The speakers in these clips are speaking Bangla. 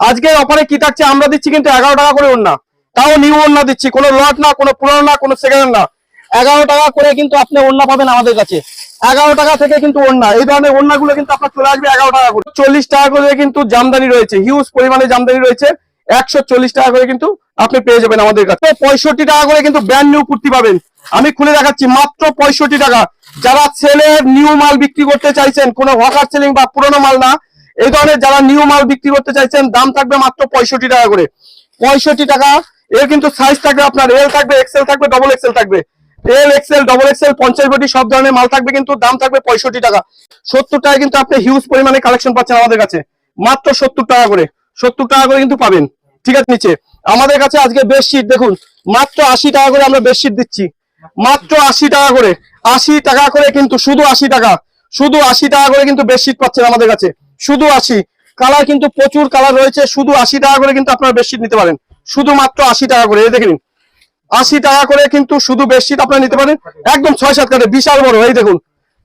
আজকের অফারে কি থাকছে? আমরা দিচ্ছি কিন্তু এগারো টাকা করে ওন্না তাও নিউ ওন্না দিচ্ছি। কোনো লট না, কোনো পুরনো না, কোনো সেকেন্ড না। এগারো টাকা করে কিন্তু আপনি ওন্না পাবেন আমাদের কাছে। এগারো টাকা থেকে কিন্তু ওন্না এই ধরনের ওন্নাগুলো কিন্তু আপনার চলে আসবে এগারো টাকা করে। চল্লিশ টাকা করে কিন্তু জামদানি রয়েছে। হিউজ পরিমাণে জামদানি রয়েছে। একশো চল্লিশ টাকা করে কিন্তু আপনি পেয়ে যাবেন আমাদের কাছে। পঁয়ষট্টি টাকা করে কিন্তু ব্র্যান্ড নিউ কুর্তি পাবেন। আমি খুলে দেখাচ্ছি, মাত্র পঁয়ষট্টি টাকা। যারা ছেলের নিউ মাল বিক্রি করতে চাইছেন, কোনো হকার সেলিং বা পুরোনো মাল না এই ধরনের যারা নিউ মাল বিক্রি করতে চাইছেন, দাম থাকবে মাত্র পঁয়ষট্টি টাকা করে। পঁয়ষট্টি টাকা, এর কিন্তু সাইজ থাকবে আপনার এল থাকবে এক্সেল থাকবে ডবল এক্সেল থাকবে। এল এক্সেল ডবল এক্সেল পঞ্চাশ বটি, সব ধরনের মাল থাকবে কিন্তু দাম থাকবে পঁয়ষট্টি টাকা। সত্তর টাকা কিন্তু আপনি হিউজ পরিমাণে কালেকশন পাচ্ছেন আমাদের কাছে। মাত্র সত্তর টাকা করে। সত্তর টাকা করে কিন্তু পাবেন। ঠিক আছে, নিচে। আমাদের কাছে আজকে বেডশিট দেখুন, মাত্র আশি টাকা করে আমরা বেডশিট দিচ্ছি। মাত্র আশি টাকা করে। আশি টাকা করে কিন্তু শুধু আশি টাকা। শুধু আশি টাকা করে কিন্তু বেডশিট পাচ্ছেন আমাদের কাছে। শুধু আশি। কালার কিন্তু প্রচুর কালার রয়েছে, শুধু আশি টাকা করে কিন্তু আপনারা বেডশিট নিতে পারেন। শুধুমাত্র আশি টাকা করে, এই দেখে নিন আশি টাকা করে কিন্তু শুধু বেডশিট আপনারা নিতে পারেন, একদম ছয় সাত কাটে বিশাল বড়, এই দেখুন।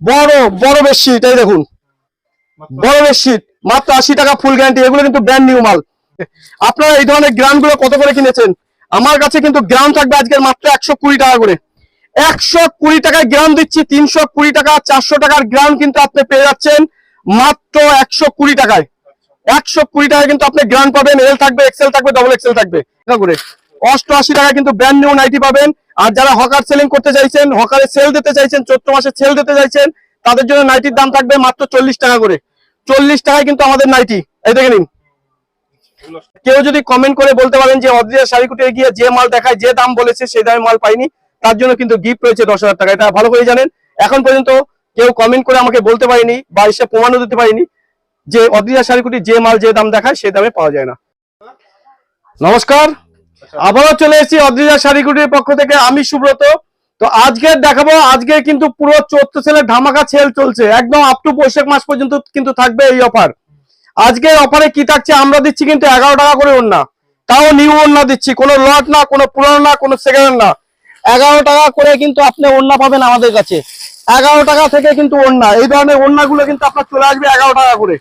বড় বড় বেডশিট এই দেখুন। বড় বেডশিট মাত্র আশি টাকা ফুল গ্যারান্টি এগুলো কিন্তু ব্র্যান্ড নিউ মাল। আপনারা এই ধরনের গ্রামগুলো কত করে কিনেছেন? আমার কাছে কিন্তু গ্রাম থাকবে আজকের মাত্র একশো কুড়ি টাকা করে। একশো কুড়ি টাকায় গ্রাম দিচ্ছি, তিনশো কুড়ি টাকা, চারশো টাকার গ্রাম কিন্তু আপনি পেয়ে যাচ্ছেন। মাত্র একশো কুড়ি টাকায়। একশো কুড়ি টাকায় কিন্তু আপনি গ্রাম পাবেন এল থাকবে এক্সেল থাকবে ডবল এক্সেল থাকবে। করে। অষ্টআশি টাকায় কিন্তু ব্র্যান্ড নিউ নাইটি পাবেন। আর যারা হকার সেলিং করতে চাইছেন হকারে সেল দিতে চাইছেন, চৈত্র মাসে সেল দিতে চাইছেন, তাদের জন্য নাইটির দাম থাকবে মাত্র চল্লিশ টাকা করে। চল্লিশ টাকায় কিন্তু আমাদের নাইটি এই দেখে নিন। কেউ যদি কমেন্ট করে বলতে পারেন যে অদ্রিয়া শাড়ি কুটিয়ে গিয়ে যে মাল দেখায়, যে দাম বলেছে, সেই দামে মাল পাইনি, তার জন্য কিন্তু গিফট রয়েছে দশ হাজার টাকা। এটা ভালো করে জানেন। এখন পর্যন্ত কেউ কমেন্ট করে আমাকে বলতে পারেনি বা এসে প্রমাণও দিতে পারেনি যে অদ্রিজা শাড়ি কুটি যে মাল যে দাম দেখায় সে দামে পাওয়া যায় না। নমস্কার। আবারও চলে এসেছি অদ্রিজা শাড়ি কুটির পক্ষ থেকে। আমি সুব্রত। তো আজকে দেখাবো আজকে কিন্তু পুরো চোদ্দ সেলের ধামাকা সেল চলছে। একদম আপ টু বৈশাখ মাস পর্যন্ত কিন্তু থাকবে এই অফার আজকের অফারে কি থাকছে আমরা দিচ্ছি কিন্তু এগারো টাকা করে ওন্না তাও নিউ ওন্না দিচ্ছি। কোনো লট না কোনো পুরনো না কোনো সেকেন্ড না। এগারো টাকা করে কিন্তু আপনি ওন্না পাবেন আমাদের কাছে। এগারো টাকা থেকে কিন্তু ওন্না এই ধরনের ওন্নাগুলো কিন্তু আপনার চলে আসবে এগারো টাকা করে।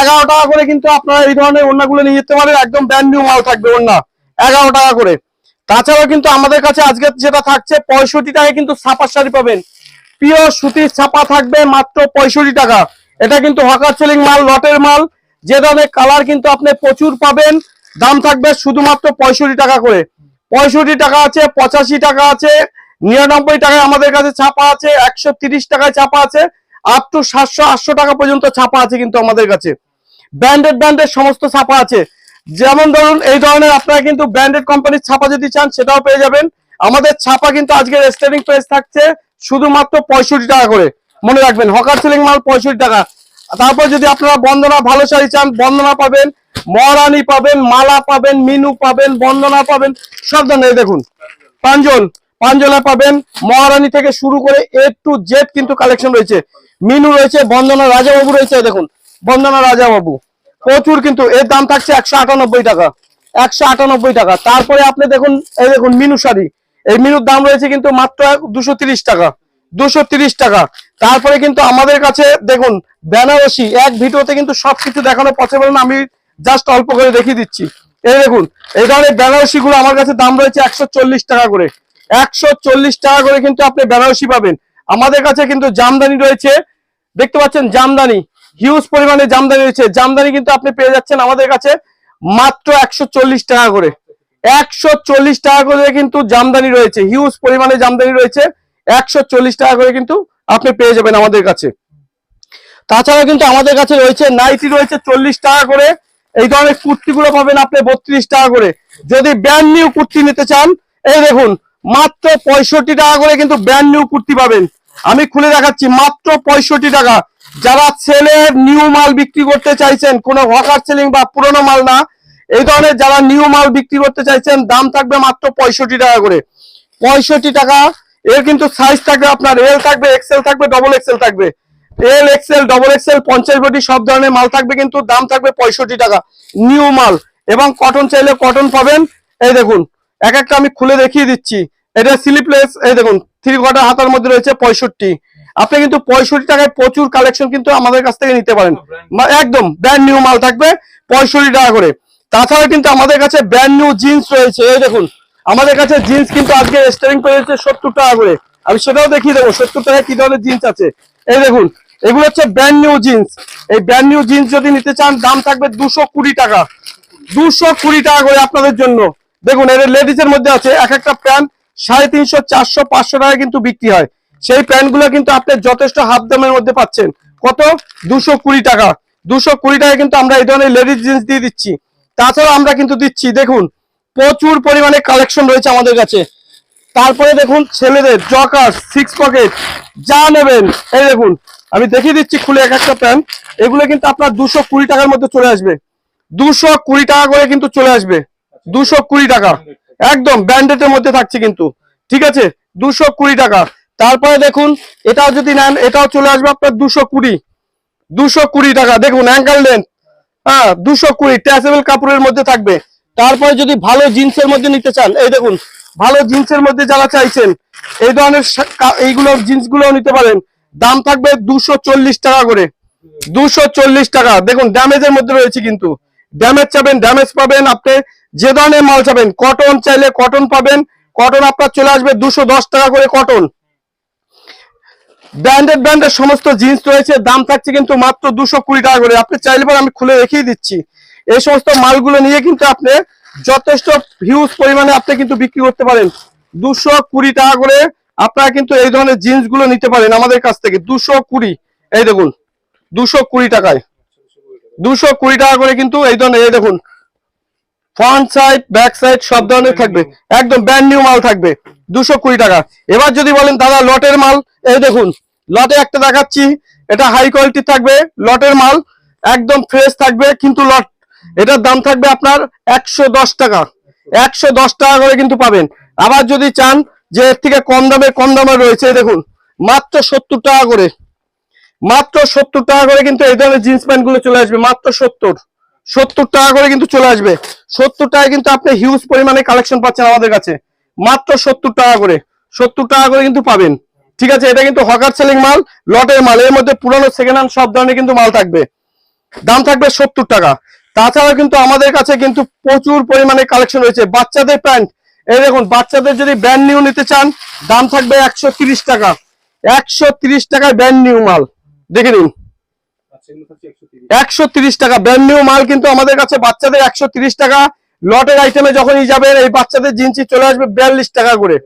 এগারো টাকা করে কিন্তু আপনারা এই ধরনের ওন্নাগুলো নিয়ে যেতে পারেন। একদম ব্র্যান্ড নিউ মাল থাকবে ওন্না এগারো টাকা করে। তাছাড়াও কিন্তু আমাদের কাছে আজকে যেটা থাকছে, পঁয়ষট্টি টাকায় কিন্তু ছাপা শাড়ি পাবেন। পিওর সুতির ছাপা থাকবে মাত্র পঁয়ষট্টি টাকা। এটা কিন্তু হকার সেলিং মাল, লটের মাল। যে ধরনের কালার কিন্তু আপনি প্রচুর পাবেন। দাম থাকবে শুধুমাত্র পঁয়ষট্টি টাকা করে। পঁয়ষট্টি টাকা আছে, পঁচাশি টাকা আছে, নিরানব্বই টাকায় আমাদের কাছে ছাপা আছে, একশো তিরিশ টাকায় ছাপা আছে আপ টু সাতশো আটশো টাকা পর্যন্ত ছাপা আছে কিন্তু আমাদের কাছে। ব্র্যান্ডেড ব্র্যান্ডের সমস্ত ছাপা আছে। যেমন ধরুন, এই ধরনের আপনারা কিন্তু ব্র্যান্ডেড কোম্পানির ছাপা যদি চান, সেটাও পেয়ে যাবেন। আমাদের ছাপা কিন্তু আজকের স্টার্টিং প্রাইস থাকছে শুধুমাত্র পঁয়ষট্টি টাকা করে। মনে রাখবেন, হকার সেলিং মাল পঁয়ষট্টি টাকা। তারপর যদি আপনারা বন্দনা, ভালো শাড়ি চান, বন্দনা পাবেন। মহারানী পাবেন, মালা পাবেন, মিনু পাবেন, বন্দনা পাবেন, সব ধরনের। দেখুন, পাঞ্জল, পাঞ্জলা পাবেন। মহারানী থেকে শুরু করে এ টু জেড কিন্তু কালেকশন রয়েছে। মিনু রয়েছে, বন্দনা রাজাবাবু রয়েছে দেখুন, বন্দনা রাজাবাবু। প্রচুর কিন্তু, এর দাম থাকছে একশো আটানব্বই টাকা, একশো আটানব্বই টাকা। তারপরে আপনি দেখুন, এই দেখুন, মিনু শাড়ি। এই মিনুর দাম রয়েছে কিন্তু মাত্র দুশো টাকা দুশো টাকা। তারপরে কিন্তু আমাদের কাছে, দেখুন, বেনারসি, এক ভিডিওতে কিন্তু সবকিছু দেখানো পসিবল না। আমি জাস্ট অল্প করে দেখিয়ে দিচ্ছি। এই দেখুন, এই ধরনের বেনারসি গুলো আমার কাছে দাম রয়েছে একশো চল্লিশ টাকা করে। একশো চল্লিশ টাকা করে কিন্তু আপনি বেনারসি পাবেন। আমাদের কাছে কিন্তু জামদানি রয়েছে। দেখতে পাচ্ছেন জামদানি হিউজ পরিমাণে জামদানি রয়েছে। জামদানি কিন্তু আপনি পেয়ে যাচ্ছেন আমাদের কাছে মাত্র একশো চল্লিশ টাকা করে। একশো চল্লিশ টাকা করে কিন্তু জামদানি রয়েছে। হিউজ পরিমাণে জামদানি রয়েছে। একশো চল্লিশ টাকা করে কিন্তু আপনি পেয়ে যাবেন আমাদের কাছে। তাছাড়া কিন্তু আমাদের কাছে রয়েছে নাইটি রয়েছে চল্লিশ টাকা করে। এই ধরনের কুর্তিগুলো পাবেন আপনি বত্রিশ টাকা করে। যদি ব্র্যান্ড নিউ কুর্তি নিতে চান, এই দেখুন, মাত্র পঁয়ষট্টি টাকা করে কিন্তু ব্র্যান্ড নিউ কুর্তি পাবেন। আমি খুলে দেখাচ্ছি, মাত্র পঁয়ষট্টি টাকা। যারা ছেলের নিউ মাল বিক্রি করতে চাইছেন, কোনো হকার সেলিং বা পুরনো মাল না, এই ধরনের যারা নিউ মাল বিক্রি করতে চাইছেন, দাম থাকবে মাত্র পঁয়ষট্টি টাকা করে। পঁয়ষট্টি টাকা, এর কিন্তু সাইজ থাকবে আপনার এল থাকবে এক্সেল থাকবে ডবল এক্সেল থাকবে। এল এক্সেল ডবল এক্সেল পঞ্চাশ বটি সব ধরনের মাল থাকবে কিন্তু দাম থাকবে পঁয়ষট্টি টাকা। নিউ মাল। এবং কটন চাইলে কটন পাবেন। এই দেখুন এক একটা আমি খুলে দেখিয়ে দিচ্ছি। এটা স্লিপলেস এই দেখুন থ্রি কোয়ার্টার হাতার মধ্যে রয়েছে পঁয়ষট্টি। আপনি কিন্তু পঁয়ষট্টি টাকায় প্রচুর কালেকশন কিন্তু আমাদের কাছ থেকে নিতে পারেন। একদম ব্র্যান্ড নিউ মাল থাকবে পঁয়ষট্টি টাকা করে। তাছাড়া কিন্তু আমাদের কাছে ব্র্যান্ড নিউ জিন্স রয়েছে। এই দেখুন আমাদের কাছে জিন্স কিন্তু আজকে স্টারিং করেছে সত্তর টাকা করে। আমি সেটাও দেখিয়ে দেবো সত্তর টাকায় কি ধরনের জিন্স আছে। এই দেখুন এগুলো হচ্ছে ব্র্যান্ড নিউ জিন্স এই ব্র্যান্ড নিউ জিন্স যদি নিতে চান, দাম থাকবে দুশো কুড়ি টাকা। দুশো কুড়ি টাকা করে আপনাদের জন্য। দেখুন এর লেডিস এর মধ্যে আছে এক একটা প্যান্ট সাড়ে তিনশো, চারশো, পাঁচশো টাকা কিন্তু বিক্রি হয়। সেই প্যান্টগুলো কিন্তু আপনি যথেষ্ট হাফ দামের মধ্যে পাচ্ছেন। কত? দুশো কুড়ি টাকা। দুশো কুড়ি টাকা কিন্তু আমরা এই ধরনের লেডিস জিন্স দিয়ে দিচ্ছি। তাছাড়া আমরা কিন্তু দিচ্ছি, দেখুন, প্রচুর পরিমাণে কালেকশন রয়েছে আমাদের কাছে। তারপরে দেখুন, ছেলেদের জকার সিক্স পকেট যা নেবেন। এই দেখুন আমি দেখিয়ে দিচ্ছি খুলে এক একটা প্যান্ট। এগুলো কিন্তু আপনার দুশো কুড়ি টাকার মধ্যে চলে আসবে। দুশো কুড়ি টাকা করে কিন্তু চলে আসবে। দুশো কুড়ি টাকা। একদম ব্র্যান্ডেড এর মধ্যে থাকছে কিন্তু। ঠিক আছে? দুশো কুড়ি টাকা। তারপরে দেখুন, এটাও যদি নেন, এটাও চলে আসবে আপনার দুশো কুড়ি। দুশো কুড়ি টাকা। দেখুন অ্যাঙ্কাল লেন্থ হ্যাঁ দুশো কুড়ি। ট্যাসেবল কাপড়ের মধ্যে থাকবে। তারপরে যদি ভালো জিন্সের মধ্যে নিতে চান, এই দেখুন, ভালো জিন্সের মধ্যে যারা চাইছেন, এই ধরনের এইগুলো জিন্সগুলো নিতে পারেন। দাম থাকবে দুশো টাকা করে। দুশো টাকা। দেখুন ড্যামেজের মধ্যে রয়েছে কিন্তু। ড্যামেজ চাবেন ড্যামেজ পাবেন আপনি। যে ধরনের মাল চাবেন কটন চাইলে কটন পাবেন। কটন আপনার চলে আসবে দশ টাকা করে কটন ব্র্যান্ডেড ব্র্যান্ডের সমস্ত জিন্স রয়েছে। দাম থাকছে কিন্তু মাত্র দুশো কুড়ি টাকা করে। আপনি চাইলে পরে আমি খুলে রেখেই দিচ্ছি। এই সমস্ত মালগুলো নিয়ে কিন্তু আপনি যথেষ্ট হিউজ পরিমাণে আপনি কিন্তু বিক্রি করতে পারেন। দুশো কুড়ি টাকা করে আপনারা কিন্তু এই ধরনের জিন্সগুলো নিতে পারেন আমাদের কাছ থেকে। দুশো কুড়ি, এই দেখুন, দুশো কুড়ি টাকায়। দুশো কুড়ি টাকা করে কিন্তু এই ধরনের, এই দেখুন ফ্রন্ট সাইড ব্যাক সাইড সব ধরনের থাকবে। একদম ব্র্যান্ড নিউ মাল থাকবে, দুশো কুড়ি টাকা। এবার যদি বলেন, দাদা, লটের মাল, এই দেখুন, লটে একটা দেখাচ্ছি, এটা হাই কোয়ালিটি থাকবে, লটের মাল, একদম ফ্রেশ থাকবে, কিন্তু লট, এটার দাম থাকবে আপনার একশো দশ টাকা। একশো দশ টাকা করে কিন্তু পাবেন। আবার যদি চান যে এর থেকে কম দামে কম দামে রয়েছে দেখুন, মাত্র সত্তর টাকা করে। মাত্র সত্তর টাকা করে কিন্তু এই ধরনের জিন্স প্যান্টগুলো চলে আসবে, মাত্র সত্তর। সত্তর টাকা করে কিন্তু চলে আসবে। সত্তর টাকায় কিন্তু আপনি হিউজ পরিমাণে কালেকশন পাচ্ছেন আমাদের কাছে। মাত্র সত্তর টাকা করে। সত্তর টাকা করে কিন্তু পাবেন। ঠিক আছে, এটা কিন্তু হকার সেলিং মাল, লটের মাল। এর মধ্যে পুরনো সেকেন্ড হ্যান্ড সব ধরনের কিন্তু মাল থাকবে। দাম থাকবে সত্তর টাকা। তাছাড়াও কিন্তু আমাদের কাছে কিন্তু প্রচুর পরিমাণে কালেকশন রয়েছে। বাচ্চাদের প্যান্ট এই দেখুন, বাচ্চাদের যদি ব্র্যান্ড নিউ নিতে চান, দাম থাকবে একশো টাকা। একশো টাকায় ব্র্যান্ড নিউ মাল। দেখে নিন। একশো টাকা ব্র্যান্ড নিউ মাল কিন্তু আমাদের কাছে বাচ্চাদের একশো টাকা। লটের আইটেমে যখনই যাবেন, এই বাচ্চাদের জিন্সি চলে আসবে বিয়াল্লিশ টাকা করে।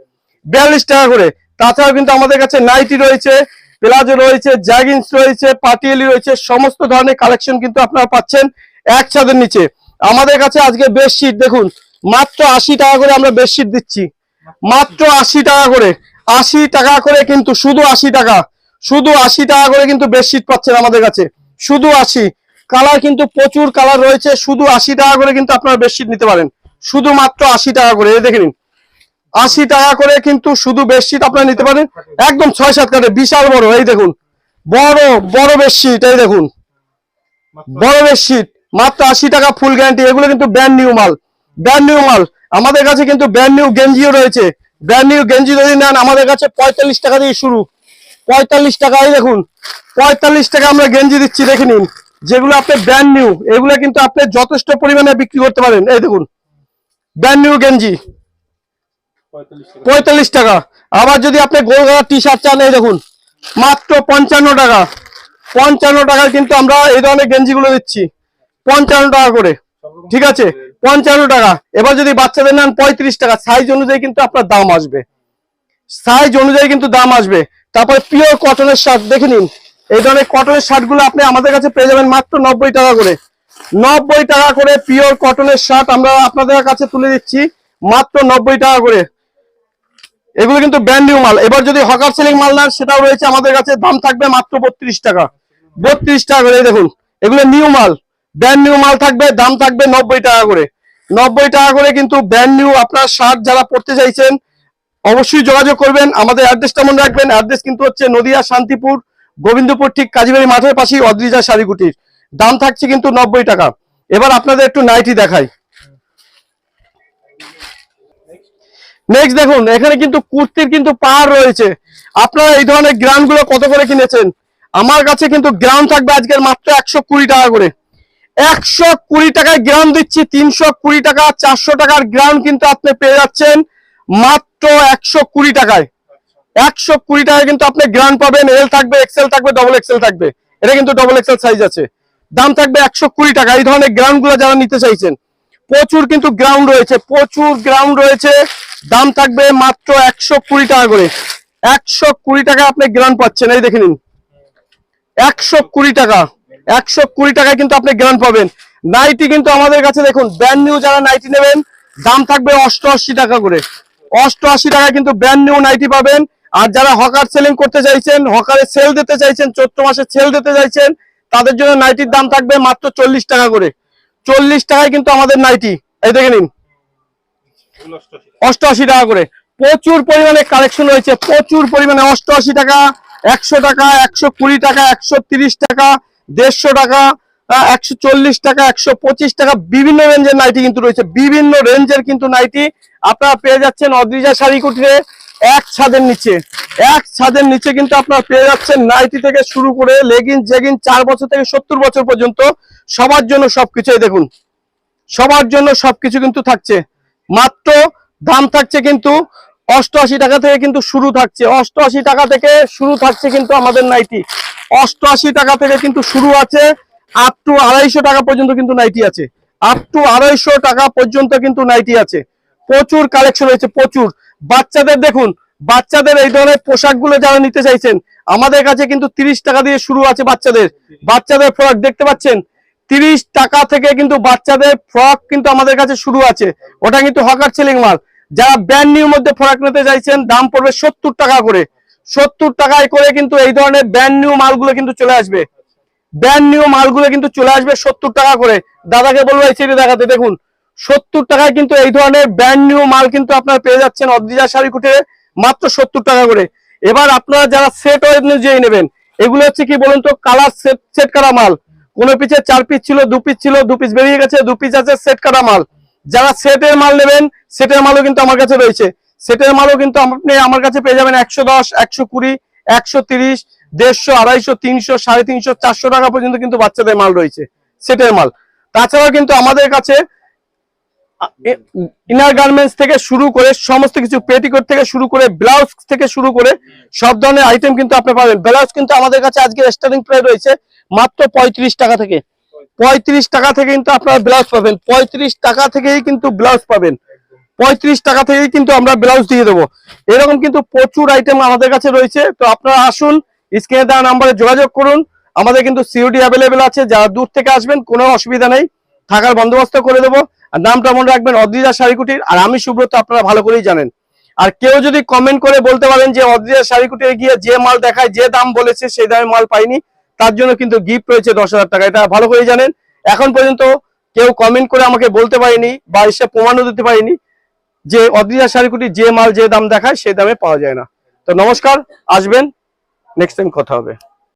বিয়াল্লিশ টাকা করে। তাছাড়াও কিন্তু আমাদের কাছে নাইটি রয়েছে প্লাজো রয়েছে জ্যাগিন্স রয়েছে পাটিয়ালি রয়েছে, সমস্ত ধরনের কালেকশন কিন্তু আপনারা পাচ্ছেন এক ছাদের নিচে। আমাদের কাছে আজকে বেডশিট দেখুন মাত্র আশি টাকা করে আমরা বেডশিট দিচ্ছি। মাত্র আশি টাকা করে। আশি টাকা করে কিন্তু শুধু আশি টাকা। শুধু আশি টাকা করে কিন্তু বেডশিট পাচ্ছেন আমাদের কাছে। শুধু আশি। কালার কিন্তু প্রচুর কালার রয়েছে। শুধু আশি টাকা করে কিন্তু আপনারা বেডশিট নিতে পারেন। শুধুমাত্র আশি টাকা করে। দেখে নিন। আশি টাকা করে কিন্তু শুধু বেডশিট আপনারা নিতে পারেন। একদম ছয় সাত কাটে বিশাল বড়। এই দেখুন। বড় বড় বেডশিট। এই দেখুন। বড় বেডশিট। মাত্র আশি টাকা ফুল গ্যারান্টি এগুলো কিন্তু ব্র্যান্ড নিউ মাল। ব্র্যান্ড নিউ মাল। আমাদের কাছে কিন্তু ব্র্যান্ড নিউ গেঞ্জিও রয়েছে। ব্র্যান্ড নিউ গেঞ্জি যদি নেন, আমাদের কাছে পঁয়তাল্লিশ টাকা দিয়ে শুরু। পঁয়তাল্লিশ টাকাই দেখুন। পঁয়তাল্লিশ টাকা আমরা গেঞ্জি দিচ্ছি, দেখে নিন। যেগুলো আপনি ব্র্যান্ড নিউ এগুলো কিন্তু আপনি যথেষ্ট পরিমাণে বিক্রি করতে পারেন। এই দেখুন ব্র্যান্ড নিউ গেঞ্জি। পঁয়তাল্লিশ টাকা। আবার যদি আপনি গোল গোলগাড়া টি শার্ট চান, এই দেখুন, মাত্র পঞ্চান্ন টাকা। পঞ্চান্ন টাকায় কিন্তু আমরা এই ধরনের গেঞ্জিগুলো দিচ্ছি। পঞ্চান্ন টাকা করে। ঠিক আছে? পঞ্চান্ন টাকা। এবার যদি বাচ্চাদের নেন পঁয়ত্রিশ টাকা সাইজ অনুযায়ী কিন্তু আপনার দাম আসবে। সাইজ অনুযায়ী কিন্তু দাম আসবে। তারপরে পিওর কটনের শার্ট দেখে নিন। এই ধরনের কটনের শার্টগুলো আপনি আমাদের কাছে পেয়ে যাবেন মাত্র নব্বই টাকা করে। নব্বই টাকা করে পিওর কটনের শার্ট আমরা আপনাদের কাছে তুলে দিচ্ছি মাত্র নব্বই টাকা করে। এগুলো কিন্তু ব্র্যান্ড মাল। এবার যদি হকার সেলিং মাল নেন, সেটাও রয়েছে আমাদের কাছে। দাম থাকবে মাত্র বত্রিশ টাকা। বত্রিশ টাকা করে দেখুন। এগুলো নিউ মাল। ব্র্যান্ড নিউ মাল থাকবে, দাম থাকবে নব্বই টাকা করে। নব্বই টাকা করে কিন্তু ব্র্যান্ড নিউ আপনার শার্ট যারা পড়তে চাইছেন, অবশ্যই যোগাযোগ করবেন। আমাদের অ্যাড্রেসটা মনে রাখবেন। অ্যাড্রেস কিন্তু হচ্ছে নদিয়া, শান্তিপুর, গোবিন্দপুর, ঠিক কাজীবাড়ি মাঠের পাশেই অদ্রিজা শাড়িগুটির। দাম থাকছে কিন্তু নব্বই টাকা। এবার আপনাদের একটু নাইটি দেখাই। নেক্সট দেখুন, এখানে কিন্তু কুর্তির কিন্তু পাহাড় রয়েছে। আপনারা এই ধরনেরগুলো কত করে কিনেছেন? আমার কাছে কিন্তু গ্রাম থাকবে আজকের মাত্র একশো কুড়ি টাকা করে। একশো কুড়ি টাকায় গ্রাউন্ড দিচ্ছি তিনশো কুড়ি টাকা চারশো টাকার গ্রাউন্ড কিন্তু আপনি পেয়ে যাচ্ছেন মাত্র একশো কুড়ি টাকায়। একশো কুড়ি টাকায় কিন্তু আপনি গ্রাউন্ড পাবেন এল থাকবে এক্সেল থাকবে ডবল এক্সেল থাকবে। এটা কিন্তু ডবল এক্সেল সাইজ আছে। দাম থাকবে একশো কুড়ি টাকা। এই ধরনের গ্রাউন্ডগুলো যারা নিতে চাইছেন প্রচুর কিন্তু গ্রাউন্ড রয়েছে প্রচুর গ্রাউন্ড রয়েছে। দাম থাকবে মাত্র একশো কুড়ি টাকা করে। একশো কুড়ি টাকা আপনি গ্রাউন্ড পাচ্ছেন। এই দেখে নিন। একশো কুড়ি টাকা। একশো কুড়ি টাকায় কিন্তু আপনি গ্রাউন্ড পাবেন। নাইটি কিন্তু আমাদের কাছে দেখুন ব্র্যান্ড নিউ যারা নাইটি নেবেন, দাম থাকবে অষ্টআশি টাকা করে। অষ্টআশি টাকায় কিন্তু ব্র্যান্ড নিউ নাইটি পাবেন। আর যারা হকার সেলিং করতে চাইছেন হকারে সেল দিতে চাইছেন, চৈত্র মাসে সেল দিতে চাইছেন, তাদের জন্য নাইটির দাম থাকবে মাত্র চল্লিশ টাকা করে। চল্লিশ টাকায় কিন্তু আমাদের নাইটি এই দেখে নিন। অষ্টআশি টাকা করে। প্রচুর পরিমাণে কালেকশন রয়েছে, প্রচুর পরিমাণে অষ্টআশি টাকা, একশো টাকা, একশো কুড়ি টাকা, একশো তিরিশ টাকা দেড়শো টাকা একশো চল্লিশ টাকা, একশো পঁচিশ টাকা, বিভিন্ন রেঞ্জের নাইটি কিন্তু রয়েছে। বিভিন্ন রেঞ্জের কিন্তু নাইটি আপনারা পেয়ে যাচ্ছেন অদ্রিজা শাড়ি কুটিরে এক ছাদের নিচে। এক ছাদের নিচে কিন্তু আপনারা পেয়ে যাচ্ছেন নাইটি থেকে শুরু করে লেগিন জেগিন চার বছর থেকে সত্তর বছর পর্যন্ত সবার জন্য সবকিছুই দেখুন, সবার জন্য সবকিছু কিন্তু থাকছে। মাত্র দাম থাকছে কিন্তু অষ্টআশি টাকা থেকে কিন্তু শুরু থাকছে। অষ্টআশি টাকা থেকে শুরু থাকছে কিন্তু আমাদের নাইটি। অষ্টআশি টাকা থেকে কিন্তু শুরু আছে আপ টু আড়াইশো টাকা পর্যন্ত কিন্তু নাইটি আছে। আপ টু আড়াইশো টাকা পর্যন্ত কিন্তু নাইটি আছে। প্রচুর কালেকশন রয়েছে, প্রচুর। বাচ্চাদের দেখুন, বাচ্চাদের এই ধরনের পোশাকগুলো যারা নিতে চাইছেন, আমাদের কাছে কিন্তু তিরিশ টাকা দিয়ে শুরু আছে বাচ্চাদের। বাচ্চাদের ফ্রক দেখতে পাচ্ছেন? তিরিশ টাকা থেকে কিন্তু বাচ্চাদের ফ্রক কিন্তু আমাদের কাছে শুরু আছে। ওটা কিন্তু হকার সেলিং মাল। যারা ব্র্যান্ড নিউ মধ্যে ফ্রক নিতে চাইছেন, দাম পড়বে সত্তর টাকা করে। সত্তর টাকায় করে কিন্তু এই ধরনের ব্র্যান্ড নিউ মালগুলো কিন্তু চলে আসবে। ব্র্যান্ড নিউ মালগুলো কিন্তু চলে আসবে সত্তর টাকা করে। দাদাকে বলব, এই সেটি দেখাতে, দেখুন। সত্তর টাকায় কিন্তু এই ধরনের ব্র্যান্ড নিউ মাল কিন্তু আপনারা পেয়ে যাচ্ছেন অদ্রিজা শাড়ি কুটে মাত্র সত্তর টাকা করে। এবার আপনারা যারা সেট অনুযায়ী নেবেন, এগুলো হচ্ছে কি বলুন তো কালার সেট সেট করা মাল। কোনো পিছে চার পিস ছিল, দু পিস ছিল, দু পিস বেরিয়ে গেছে, দু পিস আছে সেট করা মাল। যারা সেটের মাল নেবেন, সেটের মালও কিন্তু আমার কাছে রয়েছে। সেটের মালও কিন্তু আপনি আমার কাছে পেয়ে যাবেন একশো দশ, একশো কুড়ি, একশো তিরিশ, দেড়শো, আড়াইশো, তিনশো, সাড়ে তিনশো, চারশো টাকা পর্যন্ত কিন্তু বাচ্চাদের মাল রয়েছে, সেটের মাল। তাছাড়াও কিন্তু আমাদের কাছে ইনার গার্মেন্টস থেকে শুরু করে সমস্ত কিছু পেটিকোট থেকে শুরু করে ব্লাউজ থেকে শুরু করে সব ধরনের আইটেম কিন্তু আপনি পাবেন। ব্লাউজ কিন্তু আমাদের কাছে আজকে স্টার্টিং প্রাইস রয়েছে মাত্র পঁয়ত্রিশ টাকা থেকে। পঁয়ত্রিশ টাকা থেকে কিন্তু আপনারা ব্লাউজ পাবেন। পঁয়ত্রিশ টাকা থেকেই কিন্তু ব্লাউজ পাবেন। পঁয়ত্রিশ টাকা থেকেই কিন্তু আমরা ব্লাউজ দিয়ে দেবো। এরকম কিন্তু প্রচুর আইটেম আমাদের কাছে রয়েছে। তো আপনারা আসুন, স্ক্রিনে দেওয়া নাম্বারে যোগাযোগ করুন। আমাদের কিন্তু সিউডি অ্যাভেলেবেল আছে। যারা দূর থেকে আসবেন, কোনো অসুবিধা নেই। থাকার বন্দোবস্ত করে দেবো। আর নামটা মনে রাখবেন, অদ্রিজা শাড়িকুটির। আর আমি সুব্রত, আপনারা ভালো করেই জানেন। আর কেউ যদি কমেন্ট করে বলতে পারেন যে, অদ্রিজা শাড়িকুটিতে গিয়ে যে মাল দেখায়, যে দাম বলেছে, সেই দামে মাল পাইনি তার জন্য কিন্তু গিফট রয়েছে দশ হাজার টাকা। এটা ভালো করে জানেন। এখন পর্যন্ত কেউ কমেন্ট করে আমাকে বলতে পারেনি বা এসে প্রমাণও দিতে পারেনি যে অদ্রিজা শাড়িকুটি যে মাল যে দাম দেখায় সেই দামে পাওয়া যায় না। তো নমস্কার, আসবেন নেক্সট টাইম কথা হবে।